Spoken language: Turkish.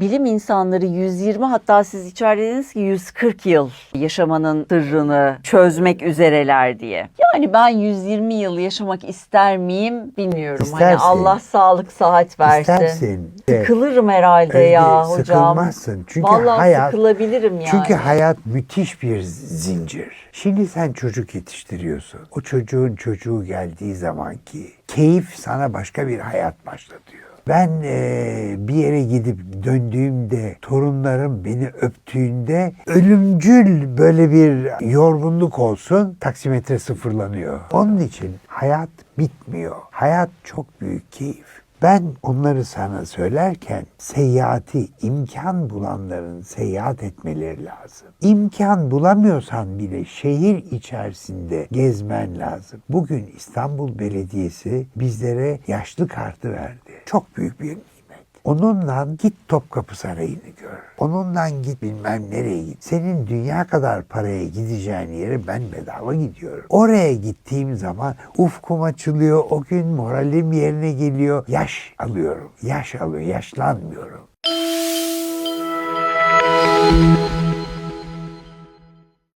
bilim insanları 120 hatta siz içeride dediniz ki 140 yıl yaşamanın sırrını çözmek üzereler diye. Yani ben 120 yıl yaşamak ister miyim bilmiyorum. Hani İstersin. Allah sağlık sıhhat versin. İstersin. Sıkılırım herhalde Öyle ya hocam. Sıkılmazsın. Çünkü Vallahi hayat sıkılabilirim yani. Çünkü hayat müthiş bir zincir. Şimdi sen çocuk yetiştiriyorsun. O çocuğun çocuğu geldiği zaman ki keyif sana başka bir hayat başlatıyor. Ben eee, bir yere gidip döndüğümde torunlarım beni öptüğünde ölümcül böyle bir yorgunluk olsun taksimetre sıfırlanıyor. Onun için hayat bitmiyor. Hayat çok büyük keyif. Ben onları sana söylerken seyahati imkan bulanların seyahat etmeleri lazım. İmkan bulamıyorsan bile şehir içerisinde gezmen lazım. Bugün İstanbul Belediyesi bizlere yaşlı kartı verdi. Çok büyük bir nimet. Onunla git Topkapı Sarayı'nı gör. Onunla git bilmem nereye git. Senin dünya kadar paraya gideceğin yere ben bedava gidiyorum. Oraya gittiğim zaman ufkum açılıyor. O gün moralim yerine geliyor. Yaş alıyorum. Yaş alıyor. Yaşlanmıyorum.